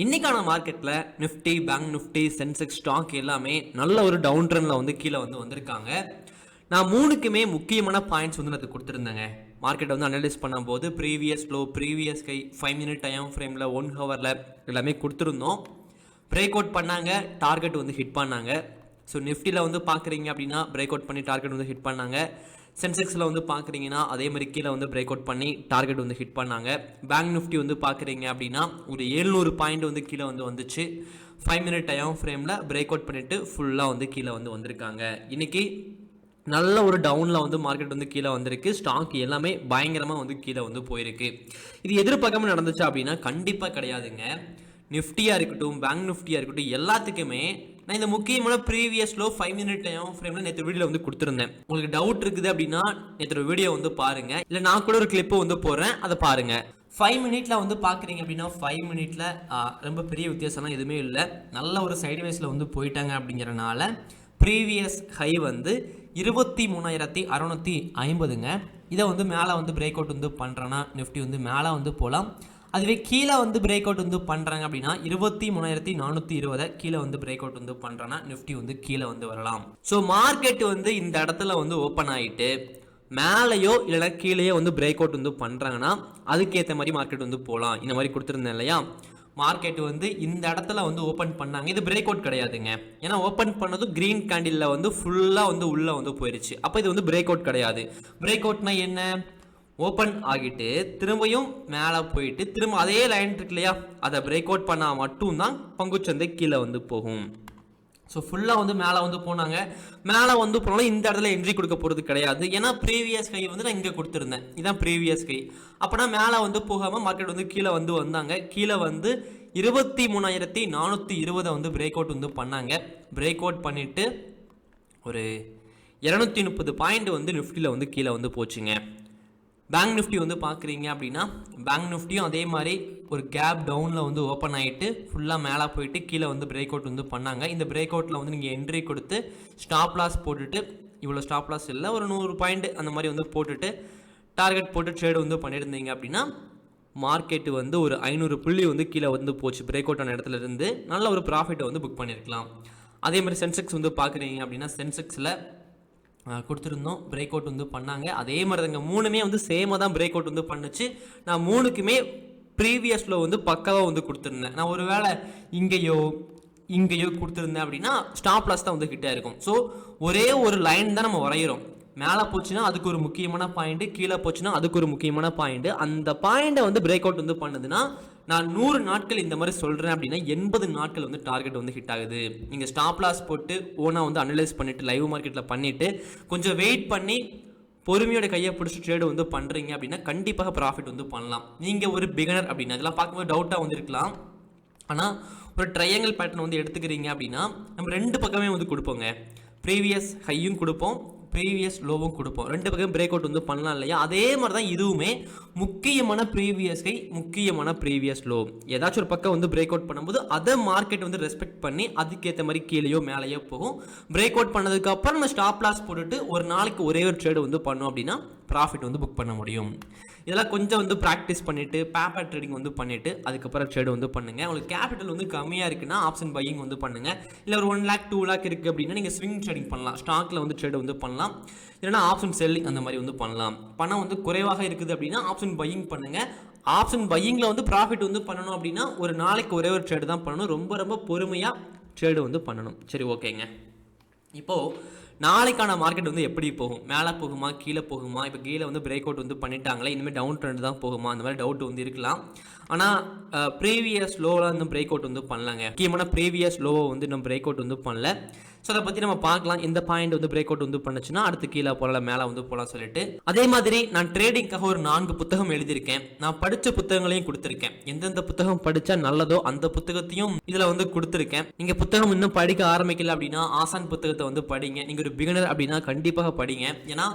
இன்றைக்கான மார்க்கெட்டில் Nifty bank Nifty Sensex stock எல்லாமே நல்ல ஒரு டவுன் ட்ரெண்டில் வந்து கீழே வந்து வந்திருக்காங்க. நான் மூணுக்குமே முக்கியமான பாயிண்ட்ஸ் வந்து நான் கொடுத்துருந்தேங்க. மார்க்கெட்டை வந்து அனலைஸ் பண்ணும்போது previous low previous high five minute time ஃப்ரேமில் ஒன் ஹவரில் எல்லாமே கொடுத்துருந்தோம். பிரேக் அவுட் பண்ணாங்க டார்கெட் வந்து ஹிட் பண்ணாங்க. ஸோ நிஃப்டியில் வந்து பார்க்குறீங்க அப்படின்னா பிரேக் அவுட் பண்ணி டார்கெட் வந்து ஹிட் பண்ணாங்க. சென்செக்ஸில் வந்து பார்க்குறீங்கன்னா அதே மாதிரி கீழே வந்து பிரேக் அவுட் பண்ணி டார்கெட் வந்து ஹிட் பண்ணாங்க. பேங்க் நிஃப்டி வந்து பார்க்குறீங்க அப்படின்னா ஒரு ஏழ்நூறு பாயிண்ட் வந்து கீழே வந்து வந்துச்சு. ஃபைவ் மினிட் டைம் ஃப்ரேமில் பிரேக் அவுட் பண்ணிவிட்டு ஃபுல்லாக வந்து கீழே வந்து வந்திருக்காங்க. இன்றைக்கி நல்ல ஒரு டவுனில் வந்து மார்க்கெட் வந்து கீழே வந்திருக்கு. ஸ்டாக் எல்லாமே பயங்கரமாக வந்து கீழே வந்து போயிருக்கு. இது எதிர்பார்க்காம நடந்துச்சா அப்படின்னா கண்டிப்பாக கிடையாதுங்க. நிஃப்டியாக இருக்கட்டும் பேங்க் நிஃப்டியாக இருக்கட்டும் எல்லாத்துக்குமே நான் இந்த முக்கியமான previous low five minute time ஃப்ரேமில் நேற்று வீடியோ வந்து கொடுத்துருந்தேன். உங்களுக்கு டவுட் இருக்குது அப்படின்னா நேற்று வீடியோ வந்து பாருங்க. இல்லை நான் கூட ஒரு கிளிப்பு வந்து போடுறேன் அதை பாருங்க. ஃபைவ் மினிட்ல வந்து பார்க்குறீங்க அப்படின்னா ஃபைவ் மினிட்ல ரொம்ப பெரிய வித்தியாசம்லாம் எதுவுமே இல்லை. நல்ல ஒரு சைடுவேஸில் வந்து போயிட்டாங்க அப்படிங்கிறனால ப்ரீவியஸ் ஹை வந்து இருபத்தி மூணாயிரத்தி அறநூற்றி ஐம்பதுங்க. இதை வந்து மேலே வந்து பிரேக் அவுட் வந்து பண்ணுறேன்னா நிஃப்டி வந்து மேலே வந்து போகலாம் அதுவே கீழே வந்து பிரேக் அவுட் வந்து பண்ணுறாங்க அப்படின்னா இருபத்தி மூணாயிரத்தி நானூற்றி இருபதை கீழே வந்து பிரேக் அவுட் வந்து பண்ணுறேன்னா நிஃப்டி வந்து கீழே வந்து வரலாம். ஸோ மார்க்கெட் வந்து இந்த இடத்துல வந்து ஓப்பன் ஆகிட்டு மேலேயோ இல்லைனா கீழேயோ வந்து பிரேக் அவுட் வந்து பண்ணுறாங்கன்னா அதுக்கேற்ற மாதிரி மார்க்கெட் வந்து போகலாம் இந்த மாதிரி கொடுத்துருந்தேன் இல்லையா? மார்க்கெட் வந்து இந்த இடத்துல வந்து ஓப்பன் பண்ணாங்க. இது பிரேக் அவுட் கிடையாதுங்க. ஏன்னா ஓப்பன் பண்ணதும் கிரீன் கேண்டிலில் வந்து ஃபுல்லாக வந்து உள்ளே வந்து போயிடுச்சு அப்போ இது வந்து பிரேக் அவுட் கிடையாது. பிரேக் அவுட்னா என்ன? ஓப்பன் ஆகிட்டு திரும்பியும் மேலே போயிட்டு திரும்ப அதே லைன் இருக்கு இல்லையா? அதை பிரேக் அவுட் பண்ணால் மட்டும்தான் பங்குச்சந்தை கீழே வந்து போகும். ஸோ ஃபுல்லாக வந்து மேலே வந்து போனாங்க. மேலே வந்து போனாலும் இந்த இடத்துல என்ட்ரி கொடுக்க போகிறது கிடையாது. ஏன்னா ப்ரீவியஸ் கை வந்து நான் இங்கே கொடுத்துருந்தேன். இதான் ப்ரீவியஸ் கை. அப்போனா மேலே வந்து போகாமல் மார்க்கெட் வந்து கீழே வந்து வந்தாங்க. கீழே வந்து இருபத்தி மூணாயிரத்தி நானூற்றி இருபதை வந்து பிரேக் அவுட் வந்து பண்ணாங்க. பிரேக் அவுட் பண்ணிவிட்டு ஒரு இரநூத்தி முப்பது பாயிண்ட் வந்து நிஃப்டியில் வந்து கீழே வந்து போச்சுங்க. பேங்க் நிஃப்டி வந்து பார்க்குறீங்க அப்படின்னா பேங்க் நிஃப்டியும் அதே மாதிரி ஒரு கேப் டவுனில் வந்து ஓப்பன் ஆகிட்டு ஃபுல்லாக மேலே போயிட்டு கீழே வந்து பிரேக் அவுட் வந்து பண்ணாங்க. இந்த பிரேக் அவுட்டில் வந்து நீங்கள் என்ட்ரி கொடுத்து ஸ்டாப் லாஸ் போட்டுட்டு இவ்வளோ ஸ்டாப் லாஸ் இல்லை ஒரு நூறு பாயிண்ட் அந்த மாதிரி வந்து போட்டுட்டு டார்கெட் போட்டு ட்ரேடு வந்து பண்ணியிருந்தீங்க அப்படின்னா மார்க்கெட்டு வந்து ஒரு ஐநூறு புள்ளி வந்து கீழே வந்து போச்சு. பிரேக் அவுட் ஆன இடத்துல இருந்து நல்ல ஒரு ப்ராஃபிட்டை வந்து புக் பண்ணியிருக்கலாம். அதே மாதிரி சென்செக்ஸ் வந்து பார்க்குறீங்க அப்படின்னா சென்செக்ஸில் கொடுத்துருந்தோம். பிரேக் அவுட் வந்து பண்ணாங்க. அதே மாதிரி தாங்க மூணுமே வந்து சேமாக தான் பிரேக் அவுட் வந்து பண்ணுச்சு. நான் மூணுக்குமே ப்ரீவியஸில் வந்து பக்காவாக வந்து கொடுத்துருந்தேன். நான் ஒரு வேளை இங்கேயோ இங்கேயோ கொடுத்துருந்தேன் அப்படின்னா ஸ்டாப் லாஸ் தான் வந்து கிட்டே இருக்கும். ஸோ ஒரே ஒரு லைன் தான் நம்ம வரைகிறோம் மேலே போச்சுன்னா அதுக்கு ஒரு முக்கியமான பாயிண்ட்டு கீழே போச்சுன்னா அதுக்கு ஒரு முக்கியமான பாயிண்ட்டு அந்த பாயிண்ட்டை வந்து பிரேக் அவுட் வந்து பண்ணுதுன்னா நான் நூறு நாட்கள் இந்த மாதிரி சொல்கிறேன் அப்படின்னா எண்பது நாட்கள் வந்து டார்கெட் வந்து ஹிட் ஆகுது. நீங்கள் ஸ்டாப் லாஸ் போட்டு ஓனாக வந்து அனலைஸ் பண்ணிவிட்டு லைவ் மார்க்கெட்டில் பண்ணிவிட்டு கொஞ்சம் வெயிட் பண்ணி பொறுமையோட கையை பிடிச்சி ட்ரேடு வந்து பண்ணுறீங்க அப்படின்னா கண்டிப்பாக ப்ராஃபிட் வந்து பண்ணலாம். நீங்கள் ஒரு பிகினர் அப்படின்னா அதெல்லாம் பார்க்கும்போது டவுட்டாக வந்து இருக்கலாம். ஆனால் ஒரு ட்ரையாங்கிள் பேட்டர்ன் வந்து எடுத்துக்கிறீங்க அப்படின்னா நம்ம ரெண்டு பக்கமே வந்து கொடுப்போங்க. ப்ரீவியஸ் ஹையும் கொடுப்போம் ப்ரீவியஸ் லோவும் கொடுப்போம். ரெண்டு பக்கம் பிரேக் அவுட் வந்து பண்ணலாம் இல்லையா? அதே மாதிரி தான் இதுவுமே முக்கியமான ப்ரீவியஸ் ஹை முக்கியமான ப்ரீவியஸ் லோ ஏதாச்சும் ஒரு பக்கம் வந்து பிரேக் அவுட் பண்ணும்போது அதை மார்க்கெட் வந்து ரெஸ்பெக்ட் பண்ணி அதுக்கேற்ற மாதிரி கீழேயோ மேலேயோ போகும். பிரேக் அவுட் பண்ணதுக்கப்புறம் நம்ம ஸ்டாப் லாஸ் போட்டுட்டு ஒரு நாளைக்கு ஒரே ஒரு ட்ரேடு வந்து பண்ணோம் அப்படின்னா ப்ராஃபிட் வந்து புக் பண்ண முடியும். இதெல்லாம் கொஞ்சம் வந்து ப்ராக்டிஸ் பண்ணிவிட்டு பேப்பர் ட்ரேடிங் வந்து பண்ணிவிட்டு அதுக்கப்புறம் ட்ரேடு வந்து பண்ணுங்கள் உங்களுக்கு கேபிட்டல் வந்து கம்மியாக இருக்குன்னா ஆப்ஷன் பையிங் வந்து பண்ணுங்கள் இல்லை ஒரு ஒன் லேக் டூ லேக் இருக்குது அப்படின்னா நீங்கள் ஸ்விங் ட்ரேடிங் பண்ணலாம். ஸ்டாக்கில் வந்து ட்ரேடு வந்து பண்ணலாம். இல்லைனா ஆப்ஷன் செல்லிங் அந்த மாதிரி வந்து பண்ணலாம். பணம் வந்து குறைவாக இருக்குது அப்படின்னா ஆப்ஷன் பையிங் பண்ணுங்கள் ஆப்ஷன் பையிங்கில் வந்து ப்ராஃபிட் வந்து பண்ணணும் அப்படின்னா ஒரு நாளைக்கு ஒரே ஒரு ட்ரேடு தான் பண்ணணும். ரொம்ப ரொம்ப பொறுமையாக ட்ரேடு வந்து பண்ணணும். சரி ஓகேங்க இப்போது நாளைக்கான மார்க்கெட் வந்து எப்படி போகும்? மேலே போகுமா? கீழே போகுமா? இப்போ கீழே வந்து பிரேக் அவுட் வந்து பண்ணிட்டாங்களே இனிமேல் டவுன் ட்ரெண்ட் தான் போகுமா? அந்த மாதிரி டவுட் வந்து இருக்கலாம். ஆனால் ப்ரீவியஸ் லோவில் இன்னும் பிரேக் அவுட் வந்து பண்ணலாங்க. முக்கியமான ப்ரீவியஸ் லோவை வந்து இன்னும் பிரேக் அவுட் வந்து பண்ணல. ஸோ அதை பற்றி நம்ம பார்க்கலாம். இந்த பாயிண்ட் வந்து பிரேக் அவுட் வந்து பண்ணுச்சுன்னா அடுத்து கீழே போகலாம் மேலே வந்து போகலாம் சொல்லிட்டு. அதே மாதிரி நான் ட்ரேடிங்காக ஒரு நான்கு புத்தகம் எழுதியிருக்கேன். நான் படித்த புத்தகங்களையும் கொடுத்துருக்கேன். எந்தெந்த புத்தகம் படித்தா நல்லதோ அந்த புத்தகத்தையும் இதில் வந்து கொடுத்துருக்கேன். நீங்கள் புத்தகம் இன்னும் படிக்க ஆரம்பிக்கல அப்படின்னா ஆசான் புத்தகத்தை வந்து படிங்க. நீங்கள் ஒரு பிகினர் அப்படின்னா கண்டிப்பாக படிங்க. ஏன்னா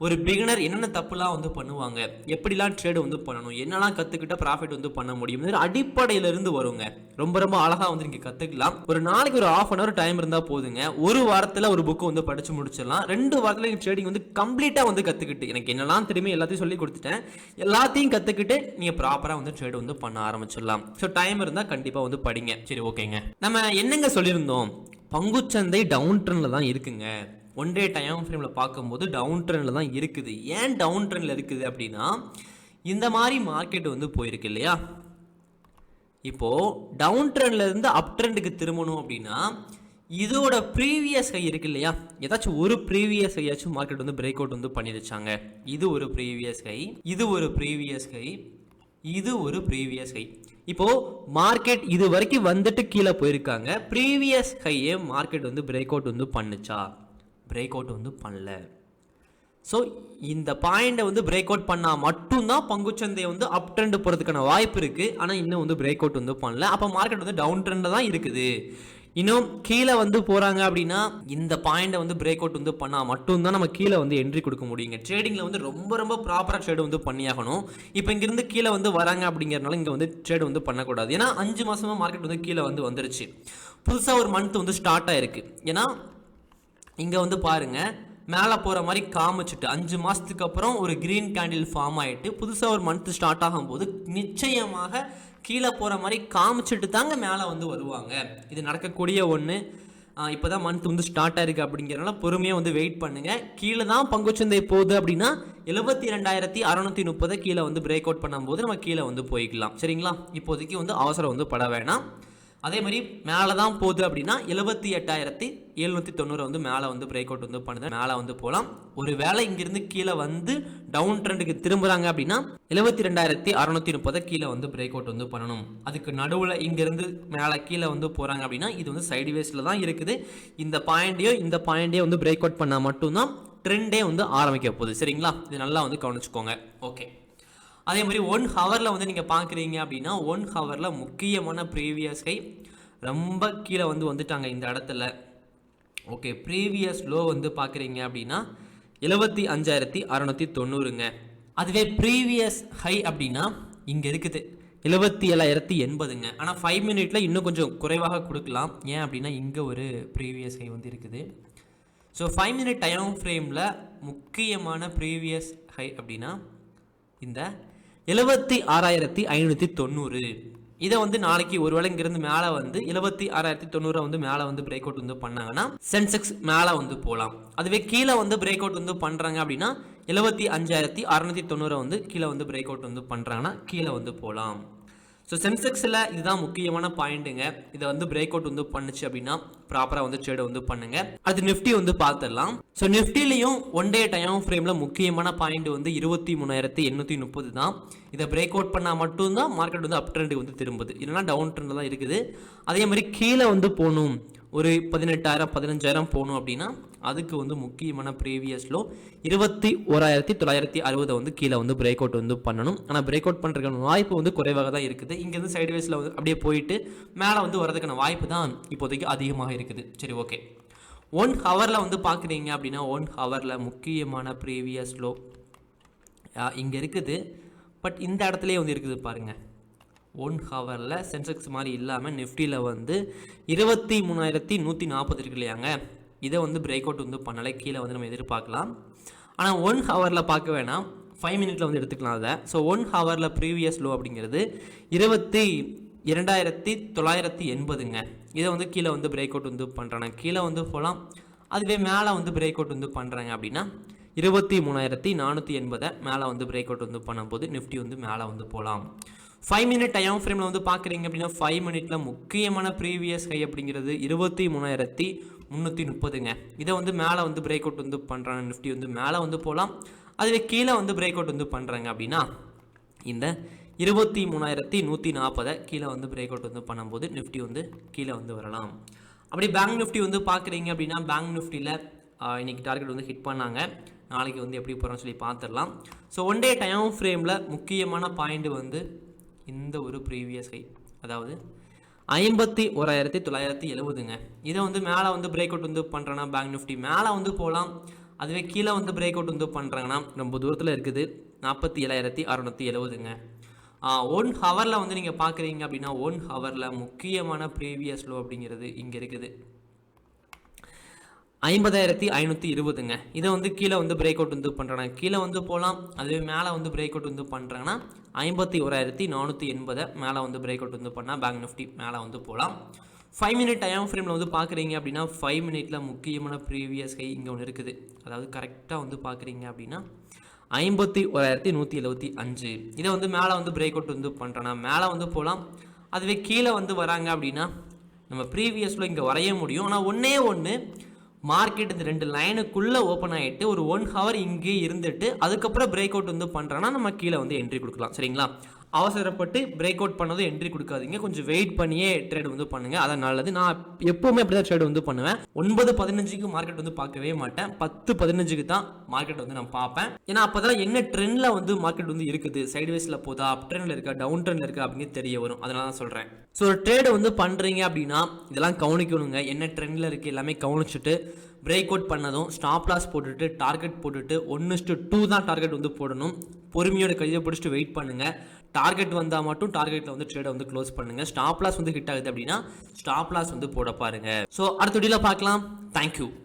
ஒரு பிகினர் என்னென்ன தப்புலாம் வந்து பண்ணுவாங்க? எப்படிலாம் ட்ரேடு வந்து பண்ணணும்? என்னெல்லாம் கற்றுக்கிட்ட ப்ராஃபிட் வந்து பண்ண முடியும்? இது அடிப்படையில இருந்து வருங்க. ரொம்ப ரொம்ப அழகாக வந்து நீங்கள் கற்றுக்கலாம் ஒரு நாளைக்கு ஒரு ஆஃப் அன் ஹவர் டைம் இருந்தால் போதுங்க. ஒரு வாரத்தில் ஒரு புக்கு வந்து படித்து முடிச்சிடலாம். ரெண்டு வாரத்தில் நீங்கள் ட்ரேடிங் வந்து கம்ப்ளீட்டாக வந்து கற்றுக்கிட்டு எனக்கு என்னெல்லாம் திரும்பி எல்லாத்தையும் சொல்லி கொடுத்துட்டேன். எல்லாத்தையும் கற்றுக்கிட்டு நீங்கள் ப்ராப்பராக வந்து ட்ரேடு வந்து பண்ண ஆரம்பிச்சிடலாம். ஸோ டைம் இருந்தால் கண்டிப்பாக வந்து படிங்க. சரி ஓகேங்க நம்ம என்னங்க சொல்லியிருந்தோம்? பங்குச்சந்தை டவுன் ட்ரெண்டில் தான் இருக்குங்க. ஒன் டே டைம் ஃப்ரேமில் பார்க்கும்போது டவுன் ட்ரெண்டில் தான் இருக்குது. ஏன் டவுன் ட்ரெண்டில் இருக்குது அப்படின்னா இந்த மாதிரி மார்க்கெட் வந்து போயிருக்கு இல்லையா? இப்போது டவுன் ட்ரெண்ட்லேருந்து அப் ட்ரெண்டுக்கு திரும்பணும் அப்படின்னா இதோட ப்ரீவியஸ் ஹை இருக்கு இல்லையா? ஏதாச்சும் ஒரு ப்ரீவியஸ் ஹையாச்சும் மார்க்கெட் வந்து பிரேக் அவுட் வந்து பண்ணிருச்சாங்க. இது ஒரு ப்ரீவியஸ் ஹை இது ஒரு ப்ரீவியஸ் ஹை இது ஒரு ப்ரீவியஸ் ஹை இப்போ மார்க்கெட் இது வரைக்கும் வந்துட்டு கீழே போயிருக்காங்க. ப்ரீவியஸ் ஹையே மார்க்கெட் வந்து பிரேக் அவுட் வந்து பண்ணுச்சா? பிரேக் அவுட் வந்து பண்ணல. ஸோ இந்த பாயிண்டை வந்து பிரேக் அவுட் பண்ணால் மட்டும்தான் பங்குச்சந்தை வந்து அப் ட்ரெண்ட் போகிறதுக்கான வாய்ப்பு இருக்குது ஆனால் இன்னும் வந்து பிரேக் அவுட் வந்து பண்ணல. அப்போ மார்க்கெட் வந்து டவுன் ட்ரெண்டில் தான் இருக்குது. இன்னும் கீழே வந்து போகிறாங்க அப்படின்னா இந்த பாயிண்டை வந்து பிரேக் அவுட் வந்து பண்ணால் மட்டும்தான் நம்ம கீழே வந்து என்ட்ரி கொடுக்க முடியுங்க. ட்ரேடிங்கில் வந்து ரொம்ப ரொம்ப ப்ராப்பராக ட்ரேடு வந்து பண்ணியாகணும். இப்போ இங்கேருந்து கீழே வந்து வராங்க அப்படிங்கிறனால இங்கே வந்து ட்ரேடு வந்து பண்ணக்கூடாது. ஏன்னா அஞ்சு மாதமாக மார்க்கெட் வந்து கீழே வந்து வந்துருச்சு. புதுசாக ஒரு மந்த் வந்து ஸ்டார்ட் ஆயிருக்கு. ஏன்னா இங்கே வந்து பாருங்க. மேலே போகிற மாதிரி காமிச்சிட்டு அஞ்சு மாதத்துக்கு அப்புறம் ஒரு க்ரீன் கேண்டில் ஃபார்ம் ஆகிட்டு புதுசாக ஒரு மந்த் ஸ்டார்ட் ஆகும்போது நிச்சயமாக கீழே போகிற மாதிரி காமிச்சிட்டு தாங்க மேலே வந்து வருவாங்க. இது நடக்கக்கூடிய ஒன்று இப்போ தான் மந்த் வந்து ஸ்டார்ட் ஆயிருக்கு அப்படிங்கிறனால பொறுமையாக வந்து வெயிட் பண்ணுங்கள் கீழே தான் பங்குச்சந்தை போகுது அப்படின்னா எழுபத்தி ரெண்டாயிரத்தி அறநூற்றி முப்பதை கீழே வந்து பிரேக் அவுட் பண்ணும்போது நம்ம கீழே வந்து போய்க்கலாம். சரிங்களா? இப்போதைக்கு வந்து அவசரம் வந்து பட வேணாம். அதே மாதிரி மேலே தான் போகுது அப்படின்னா எழுபத்தி எட்டாயிரத்தி எழுநூற்றி தொண்ணூறு வந்து மேலே வந்து பிரேக் அவுட் வந்து பண்ணுது. மேலே வந்து போகலாம் ஒரு வேளை இங்கிருந்து கீழே வந்து டவுன் ட்ரெண்டுக்கு திரும்புகிறாங்க அப்படின்னா எழுபத்தி ரெண்டாயிரத்தி அறநூற்றி முப்பதை கீழே வந்து பிரேக் அவுட் வந்து பண்ணணும். அதுக்கு நடுவில் இங்கேருந்து மேலே கீழே வந்து போகிறாங்க அப்படின்னா இது வந்து சைடு வேஸில் தான் இருக்குது. இந்த பாயிண்டையோ இந்த பாயிண்டையோ வந்து பிரேக் அவுட் பண்ணால் மட்டும்தான் ட்ரெண்டே வந்து ஆரம்பிக்க போகுது. சரிங்களா? இது நல்லா வந்து கவனிச்சுக்கோங்க. ஓகே அதே மாதிரி ஒன் ஹவரில் வந்து நீங்கள் பார்க்குறீங்க அப்படின்னா ஒன் ஹவரில் முக்கியமான ப்ரீவியஸ் ஹை ரொம்ப கீழே வந்து வந்துட்டாங்க இந்த இடத்துல. ஓகே ப்ரீவியஸ் லோ வந்து பார்க்குறீங்க அப்படின்னா எழுபத்தி அஞ்சாயிரத்தி அறநூற்றி தொண்ணூறுங்க. அதுவே ப்ரீவியஸ் ஹை அப்படின்னா இங்கே இருக்குது. எழுபத்தி ஏழாயிரத்தி எண்பதுங்க. ஆனால் ஃபைவ் மினிட்ல இன்னும் கொஞ்சம் குறைவாக கொடுக்கலாம். ஏன் அப்படின்னா இங்கே ஒரு ப்ரீவியஸ் ஹை வந்து இருக்குது. ஸோ ஃபைவ் மினிட் டைம் ஃப்ரேமில் முக்கியமான ப்ரீவியஸ் ஹை அப்படின்னா இந்த எழுபத்தி ஆறாயிரத்தி ஐநூற்றி தொண்ணூறு. இதை வந்து நாளைக்கு ஒருவேளை இங்கிருந்து மேலே வந்து எழுபத்தி ஆறாயிரத்தி தொண்ணூறு வந்து மேலே வந்து பிரேக் அவுட் வந்து பண்ணாங்கன்னா சென்செக்ஸ் மேலே வந்து போகலாம். அதுவே கீழே வந்து பிரேக் அவுட் வந்து பண்ணுறாங்க அப்படின்னா எழுபத்தி அஞ்சாயிரத்தி அறநூற்றி தொண்ணூறை வந்து கீழே வந்து பிரேக் அவுட் வந்து பண்ணுறாங்கன்னா கீழே வந்து போகலாம். ஸோ சென்செக்ஸில் இதுதான் முக்கியமான பாயிண்ட்டுங்க இதை வந்து பிரேக் அவுட் வந்து பண்ணுச்சு அப்படின்னா ப்ராப்பராக வந்து ட்ரேட் வந்து பண்ணுங்க. அது நிஃப்டி வந்து பார்த்துடலாம். ஸோ நிஃப்டிலையும் ஒன் டே டைம் ஃப்ரேமில் முக்கியமான பாயிண்ட் வந்து இருபத்தி மூணாயிரத்தி எண்ணூற்றி முப்பது தான். இதை பிரேக் அவுட் பண்ணால் மட்டும்தான் மார்க்கெட் வந்து அப் ட்ரெண்டுக்கு வந்து திரும்புது. இல்லைனா டவுன் ட்ரெண்டில் தான் இருக்குது. அதே மாதிரி கீழே வந்து போகணும். ஒரு பதினெட்டாயிரம் பதினஞ்சாயிரம் போகணும் அப்படின்னா அதுக்கு வந்து முக்கியமான ப்ரீவியஸ்லோ இருபத்தி ஓராயிரத்தி தொள்ளாயிரத்தி அறுபதை வந்து கீழே வந்து பிரேக் அவுட் வந்து பண்ணணும். ஆனால் பிரேக் அவுட் பண்ணுறதுக்கான வாய்ப்பு வந்து குறைவாக தான் இருக்குது. இங்கேருந்து சைடு வைஸில் வந்து அப்படியே போயிட்டு மேலே வந்து வரதுக்கான வாய்ப்பு தான் இப்போதைக்கு அதிகமாக இருக்குது. சரி ஓகே ஒன் ஹவரில் வந்து பார்க்குறீங்க அப்படின்னா ஒன் ஹவரில் முக்கியமான ப்ரீவியஸ் லோ இங்கே இருக்குது. பட் இந்த இடத்துலையே வந்து இருக்குது பாருங்கள் ஒன் ஹவரில் சென்செக்ஸ் மாதிரி இல்லாமல் நிஃப்டியில் வந்து இருபத்தி மூணாயிரத்தி நூற்றி நாற்பது இருக்கு இல்லையாங்க? இதை வந்து பிரேக் அவுட் வந்து பண்ணலை. கீழே வந்து நம்ம எதிர்பார்க்கலாம். ஆனால் ஒன் ஹவரில் பார்க்க வேணாம். ஃபைவ் மினிட்ல வந்து எடுத்துக்கலாம் அதை. ஸோ ஒன் ஹவரில் ப்ரீவியஸ் லோ அப்படிங்கிறது இருபத்தி இரண்டாயிரத்தி தொள்ளாயிரத்தி எண்பதுங்க. இதை வந்து கீழே வந்து பிரேக் அவுட் வந்து பண்ணுறாங்க கீழே வந்து போகலாம். அதுவே மேலே வந்து பிரேக் அவுட் வந்து பண்ணுறாங்க அப்படின்னா இருபத்தி மூணாயிரத்தி நானூற்றி எண்பதை மேலே வந்து பிரேக் அவுட் வந்து பண்ணும்போது நிஃப்டி வந்து மேலே வந்து போகலாம். ஃபைவ் மினிட் டைம் ஃப்ரேமில் வந்து பார்க்குறீங்க அப்படின்னா ஃபைவ் மினிட்ல முக்கியமான ப்ரீவியஸ் ஹை அப்படிங்கிறது இருபத்தி மூணாயிரத்தி முந்நூற்றி முப்பதுங்க. இதை வந்து மேலே வந்து பிரேக் அவுட் வந்து பண்ணுறாங்க நிஃப்டி வந்து மேலே வந்து போகலாம் அதுவே கீழே வந்து பிரேக் அவுட் வந்து பண்ணுறாங்க அப்படின்னா இந்த இருபத்தி மூணாயிரத்தி நூற்றி நாற்பதை கீழே வந்து பிரேக் அவுட் வந்து பண்ணும்போது நிஃப்டி வந்து கீழே வந்து வரலாம். அப்படி பேங்க் நிஃப்டி வந்து பார்க்குறீங்க அப்படின்னா பேங்க் நிஃப்டியில் இன்றைக்கி டார்கெட் வந்து ஹிட் பண்ணாங்க. நாளைக்கு வந்து எப்படி போகிறோம்னு சொல்லி பார்த்துடலாம். ஸோ ஒன் டே டைம் ஃப்ரேமில் முக்கியமான பாயிண்ட் வந்து இந்த ஒரு ப்ரீவியஸ் ஹை அதாவது ஐம்பத்தி ஓராயிரத்தி தொள்ளாயிரத்தி எழுபதுங்க இதை வந்து மேலே வந்து பிரேக் அவுட் வந்து பண்ணுறேன்னா பேங்க் நிஃப்டி மேலே வந்து போகலாம் அதுவே கீழே வந்து பிரேக் அவுட் வந்து பண்ணுறாங்கன்னா ரொம்ப தூரத்தில் இருக்குது. நாற்பத்தி ஏழாயிரத்தி அறநூற்றி எழுபதுங்க ஒன் ஹவரில் வந்து நீங்கள் பார்க்குறீங்க அப்படின்னா ஒன் ஹவரில் முக்கியமான ப்ரீவியஸ் லோ அப்படிங்கிறது இங்கே இருக்குது. ஐம்பதாயிரத்தி ஐநூற்றி இருபதுங்க. இதை வந்து கீழே வந்து பிரேக் அவுட் வந்து பண்ணுறாங்க கீழே வந்து போகலாம் அதுவே மேலே வந்து பிரேக் அவுட் வந்து பண்ணுறாங்கன்னா ஐம்பத்தி ஓராயிரத்தி நானூற்றி எண்பதை மேலே வந்து பிரேக் அவுட் வந்து பண்ணால் பேங்க் நிஃப்டி மேலே வந்து போகலாம் ஃபைவ் மினிட் டைம் ஃப்ரேமில் வந்து பார்க்குறீங்க அப்படின்னா ஃபைவ் மினிட்டில் முக்கியமான ப்ரீவியஸ் கை இங்கே ஒன்று இருக்குது. அதாவது கரெக்டாக வந்து பார்க்குறீங்க அப்படின்னா ஐம்பத்தி ஓராயிரத்தி நூற்றி எழுபத்தி அஞ்சு. இதை வந்து மேலே வந்து பிரேக் அவுட் வந்து பண்ணுறேன்னா மேலே வந்து போகலாம் அதுவே கீழே வந்து வராங்க அப்படின்னா நம்ம ப்ரீவியஸில் இங்கே வரைய முடியும். ஆனால் ஒன்றே ஒன்று மார்க்கெட் இந்த ரெண்டு லைனுக்குள்ளே ஓப்பன் ஆகிட்டு ஒரு ஒன் ஹவர் இங்கே இருந்துட்டு அதுக்கப்புறம் பிரேக் அவுட் வந்து பண்ணுறோன்னா நம்ம கீழே வந்து என்ட்ரி கொடுக்கலாம். சரிங்களா? அவசரப்பட்டு பிரேக் அவுட் பண்ணதும் என்ட்ரி கொடுக்காதீங்க. கொஞ்சம் வெயிட் பண்ணியே ட்ரேட் வந்து பண்ணுங்க. அதான் நல்லது. நான் எப்பவுமே அப்படி தான் ட்ரேட் வந்து பண்ணுவேன். ஒன்பது பதினஞ்சுக்கு மார்க்கெட் வந்து பார்க்கவே மாட்டேன். பத்து பதினஞ்சுக்கு தான் மார்க்கெட் வந்து நான் பார்ப்பேன். ஏன்னா அப்போதான் என்ன ட்ரெண்டில் வந்து மார்க்கெட் வந்து இருக்குது? சைட்வேஸில் போதா? அப் ட்ரெண்டில் இருக்கா? டவுன் ட்ரெண்டில் இருக்கா? அப்படின்னு தெரிய வரும். அதனால தான் சொல்கிறேன் ஸோ ட்ரேடை வந்து பண்ணுறீங்க அப்படின்னா இதெல்லாம் கவனிக்கணுங்க. என்ன ட்ரெண்டில் இருக்குது எல்லாமே கவனிச்சுட்டு பிரேக் அவுட் பண்ணதும் ஸ்டாப் லாஸ் போட்டுட்டு டார்கெட் போட்டுட்டு ஒன்று டூ தான் டார்கெட் வந்து போடணும். பொறுமையோட கையை பிடிச்சிட்டு வெயிட் பண்ணுங்க. டார்கெட் வந்தால் மட்டும் டார்கெட்டில் வந்து ட்ரேடை வந்து க்ளோஸ் பண்ணுங்க. ஸ்டாப் லாஸ் வந்து ஹிட் ஆகுது அப்படின்னா ஸ்டாப் லாஸ் வந்து போட பாருங்க. ஸோ அடுத்த வீடியோவில் பார்க்கலாம். தேங்க்யூ